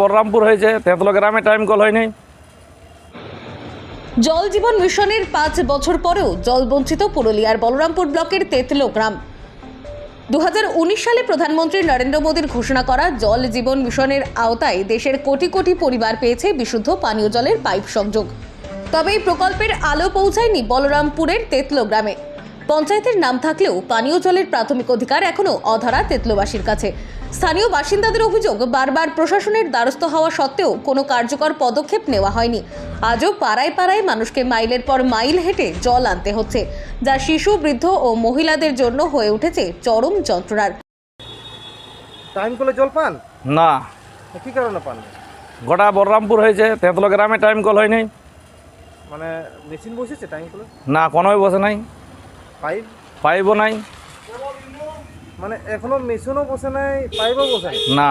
বলরামপুর হয়েছে, তেঁতলো গ্রামে time call হয়নি। জল জীবন মিশনের পাঁচ বছর পরেও জল বঞ্চিত পুরুলিয়ার বলরামপুর ব্লকের তেতলো গ্রাম। দুহাজার উনিশ সালে প্রধানমন্ত্রী নরেন্দ্র মোদীর ঘোষণা করা জল জীবন মিশনের আওতায় দেশের কোটি কোটি পরিবার পেয়েছে বিশুদ্ধ পানীয় জলের পাইপ সংযোগ। তবে এই প্রকল্পের আলো পৌঁছায়নি বলরামপুরের তেতলো গ্রামে। পঞ্চায়েতের নাম থাকলেও পানীয় জলের প্রাথমিক অধিকার এখনও অধরা তেতলোবাসীর কাছে। স্থানীয় বাসিন্দাদের অভিযোগ বারবার প্রশাসনের দ্বারস্থ হওয়া সত্ত্বেও কোনো কার্যকর পদক্ষেপ নেওয়া হয়নি। আজও পাড়ায় পাড়ায় মানুষকে মাইলের পর মাইল হেঁটে জল আনতে হচ্ছে যা শিশু বৃদ্ধ ও মহিলাদের জন্য হয়ে উঠেছে চরম যন্ত্রণার। টাইম কলে জল পান? না। কি কারণে পান? গোটা বলরামপুর হয়েছে তেঁতলো গ্রামে টাইম কল হয়নি। মানে মেশিন বসেছে টাইম কলে? না কোনোই বসে নাই। পাইপ? পাইবও নাই। মানে এখনও মেশিনও বসে নাই পাইপও বসে নাই? না।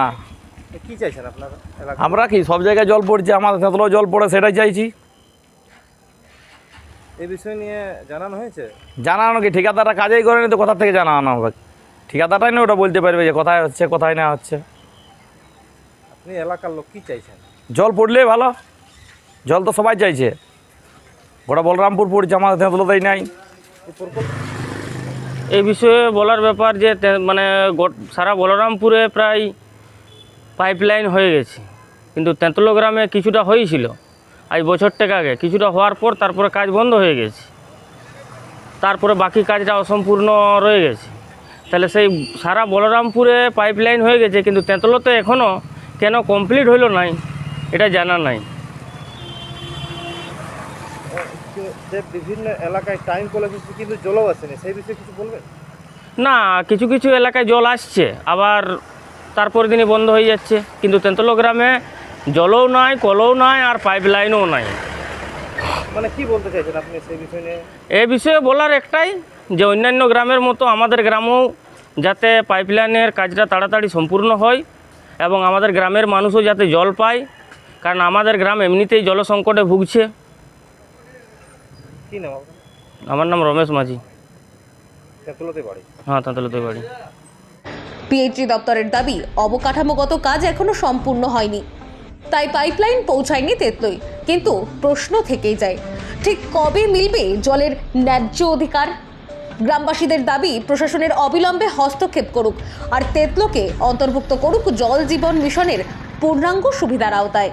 কি চাইছেন আপনারা আমরা কি সব জায়গায় জল পড়ছে আমাদের তেঁতলো জল পড়ে সেটাই চাইছি। এই বিষয় নিয়ে জানানো হয়েছে? জানানো কি? ঠিকাদাররা কাজেই করেনি তো কোথা থেকে জানানো হবে? ঠিকাদারটাই না ওটা বলতে পারবে যে কোথায় হচ্ছে কোথায় না হচ্ছে। আপনি এলাকার লোক কি চাইছেন? জল পড়লেই ভালো। জল তো সবাই চাইছে। গোটা বলরামপুর পড়ছে আমাদের তেঁতলোতেই নাই। এই বিষয়ে বলার ব্যাপার যে মানে সারা বলরামপুরে প্রায় পাইপলাইন হয়ে গেছে। কিন্তু তেঁতলো গ্রামে কিছুটা হয়েছিল। আজ বছর থেকে আগে। কিছুটা হওয়ার পর তারপরে কাজ বন্ধ হয়ে গেছে। তারপরে বাকি কাজটা অসম্পূর্ণ রয়ে গেছে। তাহলে সেই সারা বলরামপুরে পাইপলাইন হয়ে গেছে, কিন্তু তেঁতলোতে এখনও কেন কমপ্লিট হইল নাই, এটা জানা নাই। যে- বিভিন্ন এলাকায় টাইম কলে এসেছে কিন্তু জলও আসেনি। সেই বিষয়ে কিছু বলবেন? না কিছু কিছু এলাকায় জল আসছে আবার তারপর দিনই বন্ধ হয়ে যাচ্ছে। কিন্তু তেন্তলো গ্রামে জলও নাই কলও নাই আর পাইপ লাইনও নাই। মানে কি বলতে চাইছেন আপনি সেই বিষয় নিয়ে? এ বিষয়ে বলার একটাই যে অন্যান্য গ্রামের মতো আমাদের গ্রামেও যাতে পাইপলাইনের কাজটা তাড়াতাড়ি সম্পূর্ণ হয় এবং আমাদের গ্রামের মানুষও যাতে জল পায় কারণ আমাদের গ্রাম এমনিতেই জলসংকটে ভুগছে। কি নাম আমার নাম রমেশ মাঝি। তেঁতুলতে বাড়ি? হ্যাঁ তাঁতলতে বাড়ি। পিএইচডি দপ্তরের দাবি অবকাঠামোগত কাজ এখনও সম্পূর্ণ হয়নি। তাই পাইপলাইন পৌঁছায়নি তেতলই। কিন্তু প্রশ্ন থেকেই যায় ঠিক কবে মিলবে জলের ন্যায্য অধিকার? গ্রামবাসীদের দাবি প্রশাসনের অবিলম্বে হস্তক্ষেপ করুক আর তেতলোকে অন্তর্ভুক্ত করুক জল জীবন মিশনের পূর্ণাঙ্গ সুবিধার আওতায়।